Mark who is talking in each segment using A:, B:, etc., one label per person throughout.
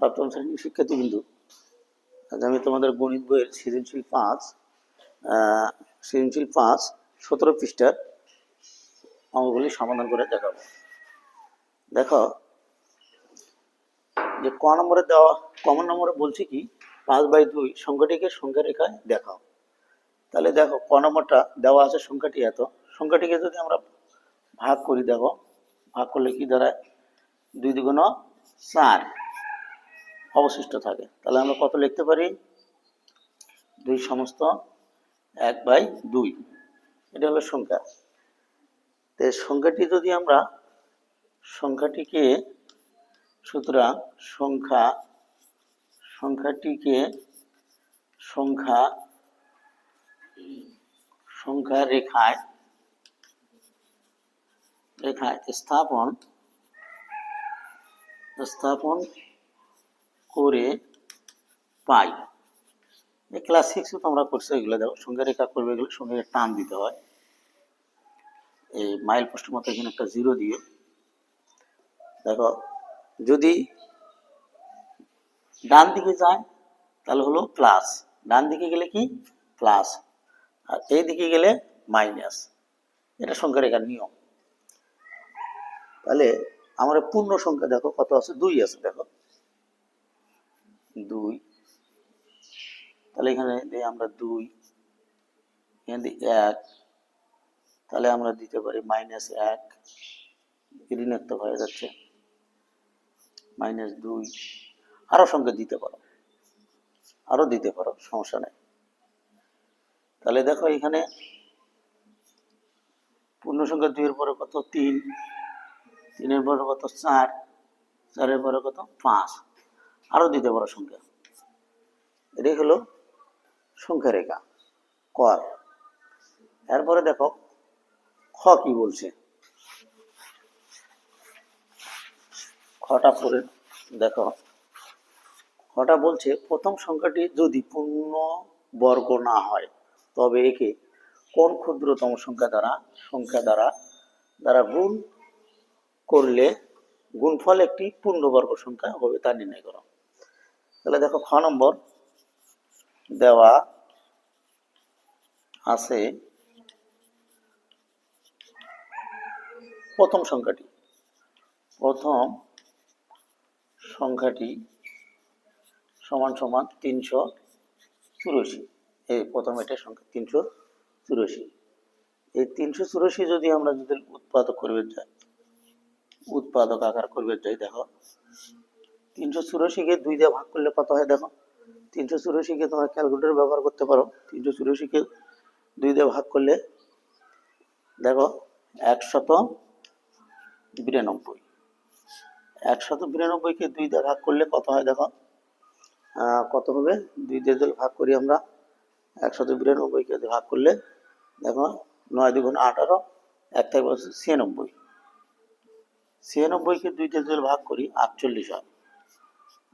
A: সপ্তম শ্রেণির শিক্ষার্থীবৃন্দু আজ আমি তোমাদের গণিত বইয়ের সৃজনশীল পাঁচ সৃজনশীল পাঁচ সতেরো পৃষ্ঠার অঙ্কগুলি সমাধান করে দেখাবো। দেখো, যে ক নম্বরে দেওয়া, কমন নম্বরে বলছে কি, পাঁচ বাই দুই সংখ্যাটিকে সংখ্যা রেখায় দেখাও। তাহলে দেখো, ক নম্বরটা দেওয়া আছে সংখ্যাটি এত। সংখ্যাটিকে যদি আমরা ভাগ করি, দেখো, ভাগ করলে কি দাঁড়ায়? দুই দুগুণ চার। অবশিষ্ট থাকে। তাহলে আমরা কত লিখতে পারি? দুই সমস্ত এক বাই দুই। এটা হলো সংখ্যা। তো সংখ্যাটি যদি আমরা সংখ্যাটিকে, সুতরাং সংখ্যা, সংখ্যাটিকে সংখ্যা সংখ্যা রেখায় রেখায় স্থাপন স্থাপন করে পাই। ক্লাস সিক্সে তোমরা করছ, এগুলো দেখো, সঙ্গে রেখা করবে, এগুলো সঙ্গে টান দিতে হয়। এই মাইল পোস্টের মতো এখানে একটা জিরো দিয়ে দেখো, যদি ডান দিকে যায়, তাহলে হলো প্লাস ডান দিকে গেলে কি? প্লাস আর এই দিকে গেলে মাইনাস এটা সংখ্যা রেখার নিয়ম। তাহলে আমার পূর্ণ সংখ্যা দেখো কত আছে? দুই আছে দেখো। দুই। তাহলে এখানে আমরা দুই, এখানে দিই এক। তাহলে আমরা দিতে পারি মাইনাস এক, ঋণাত্মক হয়ে যাচ্ছে মাইনাস দুই। আরও সংখ্যা দিতে পারো, আরও দিতে পারো, সমস্যা নেই। তাহলে দেখো এখানে পূর্ণ সংখ্যা দুইয়ের পরে কত? তিন। তিনের পরে কত? চার। চারের পরে কত? পাঁচ। আরও দিতে পারো সংখ্যা। এটাই হলো সংখ্যা রেখা, কর। এরপরে দেখো, খ কি বলছে? খটা পরে দেখো, খটা বলছে, প্রথম সংখ্যাটি যদি পূর্ণ বর্গ না হয়, তবে একে কোন ক্ষুদ্রতম সংখ্যা দ্বারা সংখ্যা দ্বারা দ্বারা গুণ করলে, গুণফল একটি পূর্ণবর্গ সংখ্যা হবে, তা নির্ণয় করো। তাহলে দেখো খ নম্বর দেওয়া আছে প্রথম সংখ্যাটি। প্রথম সংখ্যাটি সমান সমান তিনশো চুরাশি। এই প্রথম এটা সংখ্যা তিনশো চুরাশি। এই তিনশো চুরাশি যদি আমরা যদি উৎপাদক করবে যাই উৎপাদক আকার করবে যাই দেখো তিনশো চুরাশিকে দুই দিয়ে ভাগ করলে কত হয় দেখো? তিনশো চুরাশিকে তোমরা ক্যালকুলেটর ব্যবহার করতে পারো। তিনশো চুরাশিকে দুই দিয়ে ভাগ করলে দেখো, একশত বিরানব্বই। একশত বিরানব্বইকে দুই দিয়ে ভাগ করলে কত হয় দেখো? কত হবে? দুই দিয়ে ভাগ করি আমরা, একশত বিরানব্বইকে ভাগ করলে দেখো, নয় দুগুণ আঠারো, এক থেকে ছিয়ানব্বই। ছিয়ানব্বইকে দুই দিয়ে ভাগ করি, আটচল্লিশ হয়।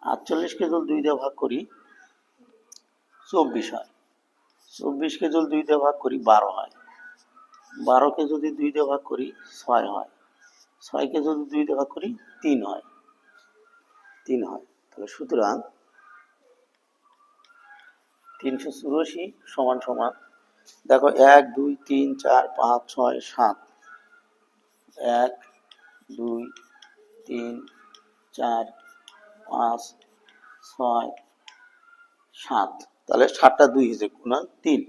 A: আটচল্লিশকে যদি দুই দিয়ে ভাগ করি চব্বিশ হয়। চব্বিশকে যদি দুই দিয়ে ভাগ করি বারো হয়। বারোকে যদি দুই দিয়ে ভাগ করি ছয় হয়। ছয়কে যদি দুই দিয়ে ভাগ করি তিন হয়। তিন হয়। তাহলে সুতরাং তিনশো চুরাশি সমান সমান, দেখো এক, দুই, তিন, চার, পাঁচ, ছয়, সাত। এক, দুই, তিন, চার পাঁচ, ছয়, সাত। তাহলে সাতটা দুই হয়েছে গুণন তিন।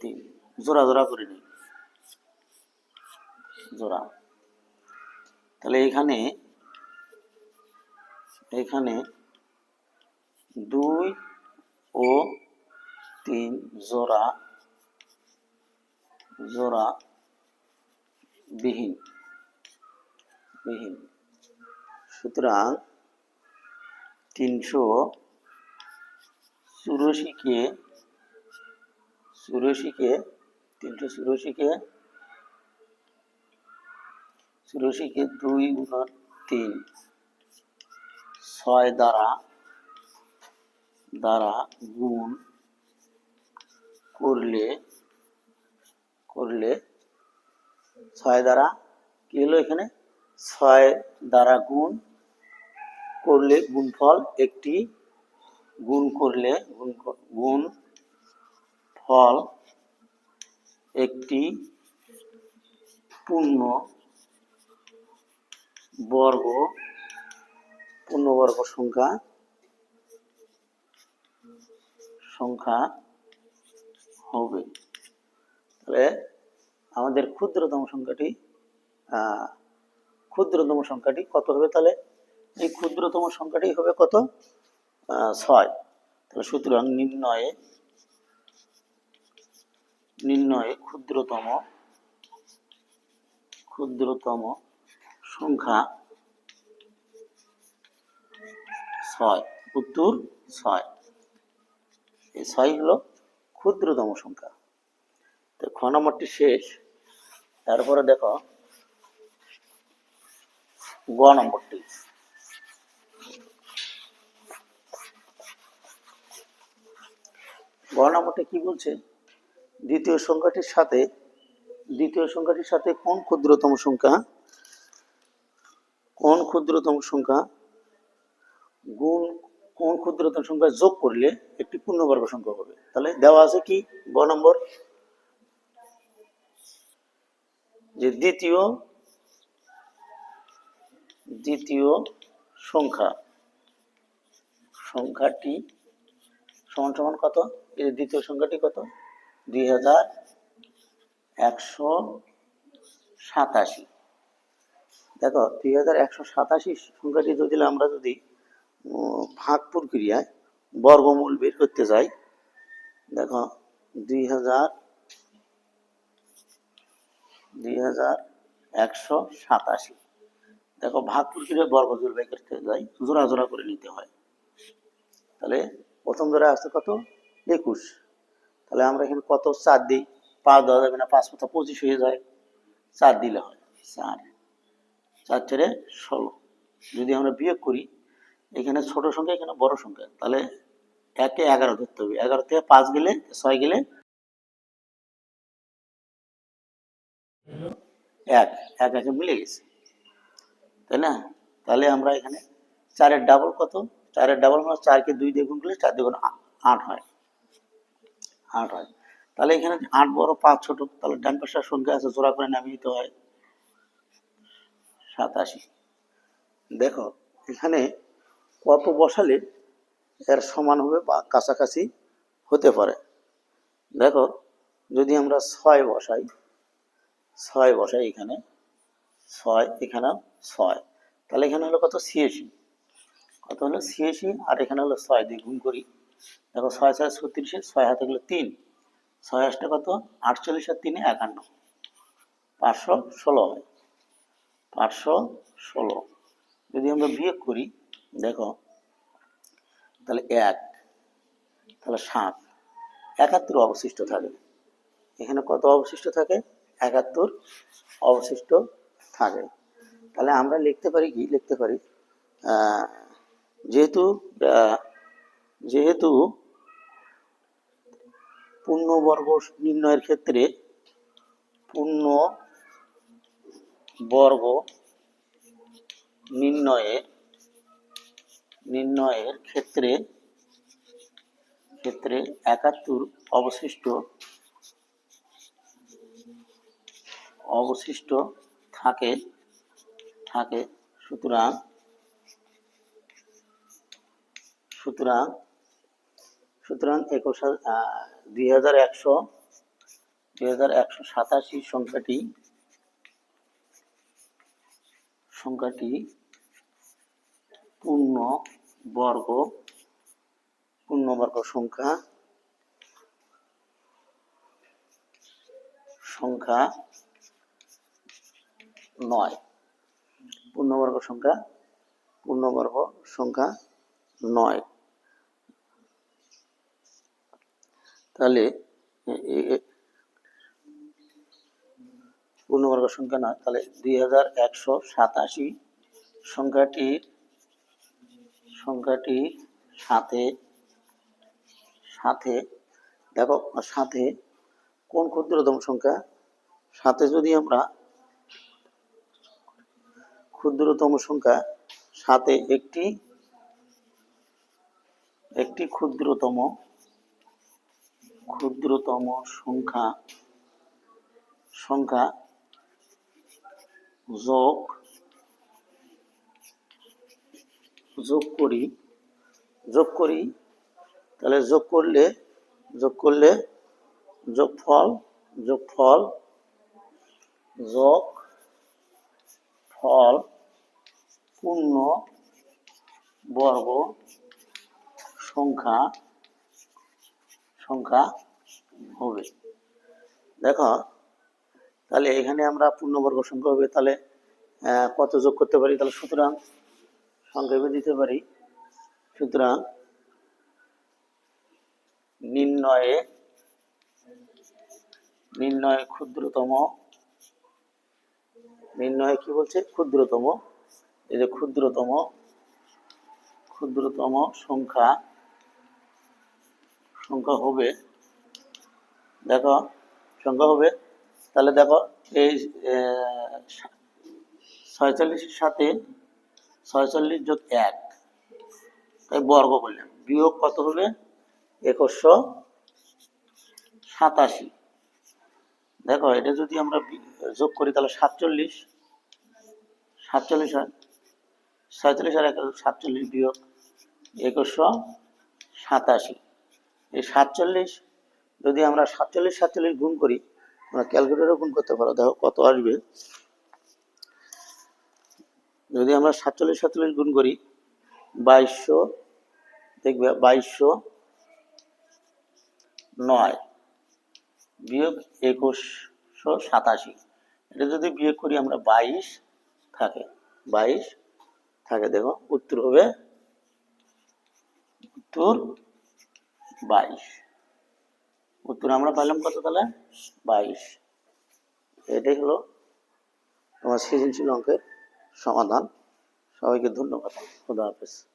A: তিন। জোড়া জোড়া করে নিই জোড়া। তাহলে এখানে এখানে দুই ও তিন জোড়া জোড়া বিহীন। বিহীন। সুতরাং তিনশো চুরাশিকে চুরাশিকে, তিনশো চুরাশিকে চুরাশিকে দুই গুণ তিন। ছয় দ্বারা দ্বারা গুণ করলে করলে ছয় দ্বারা, কি হলো এখানে? ছয় দ্বারা গুণ করলে গুণফল একটি গুণ করলে গুণ গুণ ফল একটি পূর্ণ বর্গ, পূর্ণবর্গ সংখ্যা সংখ্যা হবে। তাহলে আমাদের ক্ষুদ্রতম সংখ্যাটি ক্ষুদ্রতম সংখ্যাটি কত হবে তাহলে? এই ক্ষুদ্রতম সংখ্যাটি হবে কত? ছয়। তাহলে সুতরাং নির্ণয়ে নির্ণয়ে ক্ষুদ্রতম ক্ষুদ্রতম সংখ্যা ছয়। উত্তর ছয়। এই ছয় হলো ক্ষুদ্রতম সংখ্যা। তো খ নম্বরটি শেষ। তারপরে দেখো, গ নম্বরটি। নম্বরটা কি বলছে? দ্বিতীয় সংখ্যাটির সাথে, দ্বিতীয় সংখ্যাটির সাথে কোন ক্ষুদ্রতম সংখ্যা? কোন ক্ষুদ্রতম সংখ্যা? গুণ কোন ক্ষুদ্রতম সংখ্যা যোগ করলে একটি পূর্ণবর্গ সংখ্যা হবে? তাহলে দেওয়া আছে কি? গ নম্বর। যে দ্বিতীয় দ্বিতীয় সংখ্যা, সংখ্যাটি সমান সমান কত? যে দ্বিতীয় সংখ্যাটি কত? দুই হাজার একশো সাতাশি। দেখো, দুই হাজার একশো সাতাশি সংখ্যাটি যদি আমরা যদি ভাগ প্রক্রিয়ায় বর্গমূল বের করতে যাই, দেখো, দুই হাজার দুই হাজার একশো সাতাশি। দেখো, ভাগ প্রক্রিয়ায় বর্গমূল বের করতে যাই, জোড়া জোড়া করে নিতে হয়। তাহলে প্রথম জোড়া আছে কত? একুশ। তাহলে আমরা এখানে কত? চার দিই। পাঁচ দেওয়া যাবে না, পাঁচ পাতা পঁচিশ হয়ে যায়। চার দিলে হয়। চার। চার চারে ষোলো। যদি আমরা বিয়োগ করি, এখানে ছোট সংখ্যা, এখানে বড় সংখ্যা। তাহলে একে এগারো ধরতে হবে। এগারো থেকে পাঁচ গেলে, ছয় গেলে এক। এক একে মিলে গেছে। তাই না? তাহলে আমরা এখানে চারের ডাবল কত? চারের ডাবল মানে চারকে দুই দিয়ে গুণ করলে চার দিয়ে আট হয়। আট হয়। তাহলে এখানে আট বড় পাঁচ ছোট, তাহলে ডান পাশের সংখ্যা আছে, জোড়া করে নামিয়ে দিতে হয়। সাতাশি। দেখো, এখানে কত বসালে এর সমান হবে বা কাছাকাছি হতে পারে। দেখো, যদি আমরা ছয় বসাই ছয় বসাই এখানে, ছয় এখানে ছয়। তাহলে এখানে হলো কত? ছিয়াশি। কত হলো? ছিয়াশি, আর এখানে হলো ছয়। দিয়ে গুণ করি। দেখো ছয় ছয় ছত্রিশে, ছয় হাতে গেলো তিন। ছয় আসটা কত? আটচল্লিশ আর তিনে একান্ন। পাঁচশো ষোলো হয়। পাঁচশো ষোলো। যদি আমরা বিয়োগ করি, দেখো, তাহলে এক, তাহলে সাত। একাত্তর অবশিষ্ট থাকে। এখানে কত অবশিষ্ট থাকে? একাত্তর অবশিষ্ট থাকে। তাহলে আমরা লিখতে পারি কি? লিখতে পারি যেহেতু যেহেতু পূর্ণবর্গ নির্ণয়ের ক্ষেত্রে পূর্ণ বর্গ নির্ণয়ে, নির্ণয়ের ক্ষেত্রে ক্ষেত্রে একাত্তর অবশিষ্ট অবশিষ্ট থাকে থাকে। সুতরাং সুতরাং সুতরাং একুশ দুই হাজার একশো, দুই হাজার একশো সাতাশি সংখ্যাটি সংখ্যাটি পূর্ণ বর্গ পূর্ণবর্গ সংখ্যা সংখ্যা নয়। পূর্ণবর্গ সংখ্যা পূর্ণবর্গ সংখ্যা নয়। তাহলে পূর্ণবর্গ সংখ্যা না তাহলে দুই হাজার একশো সাতাশি সংখ্যাটির সংখ্যাটির সাথে সাথে, দেখো, সাথে কোন ক্ষুদ্রতম সংখ্যা? সাথে যদি আমরা ক্ষুদ্রতম সংখ্যা, সাথে একটি একটি ক্ষুদ্রতম ক্ষুদ্রতম সংখ্যা সংখ্যা যোগ যোগ করি যোগ করি, তাহলে যোগ করলে যোগ করলে যোগফল যোগফল যোগ ফল পূর্ণ বর্গ সংখ্যা সংখ্যা হবে। দেখো, তাহলে এখানে আমরা পূর্ণবর্গ সংখ্যা হবে, তাহলে কত যোগ করতে পারি? তাহলে সুতরাং সংক্ষেপে দিতে পারি। সুতরাং নির্ণয়ে, নির্ণয় ক্ষুদ্রতম, নির্ণয় কি বলছে? ক্ষুদ্রতম। এই যে ক্ষুদ্রতম ক্ষুদ্রতম সংখ্যা সংখ্যা হবে, দেখো, সংখ্যা হবে, তাহলে দেখো, এই ছয়চল্লিশের সাথে ছয়চল্লিশ যোগ এক, তাই বর্গ করলাম। বিয়োগ কত হবে? একুশশো সাতাশি। দেখো, এটা যদি আমরা যোগ করি, তাহলে সাতচল্লিশ সাতচল্লিশ হয়, ছয়চল্লিশ আর সাতচল্লিশ বিয়োগ একুশশো সাতাশি। এই সাতচল্লিশ, যদি আমরা সাতচল্লিশ সাতচল্লিশ গুণ করি, আমরা ক্যালকুলেটারও গুণ করতে পারো। দেখো কত আসবে? যদি আমরা সাতচল্লিশ সাতচল্লিশ গুণ করি, বাইশশো, দেখবে বাইশশো নয়, বিয়োগ একুশশো সাতাশি। এটা যদি বিয়োগ করি, আমরা বাইশ থাকে বাইশ থাকে। দেখো, উত্তর হবে, উত্তর বাইশ। উত্তর আমরা পাইলাম কত তাহলে? বাইশ। এটাই হলো তোমার সৃজনশীল অঙ্কের সমাধান। সবাইকে ধন্যবাদ। খুদা হাফেজ।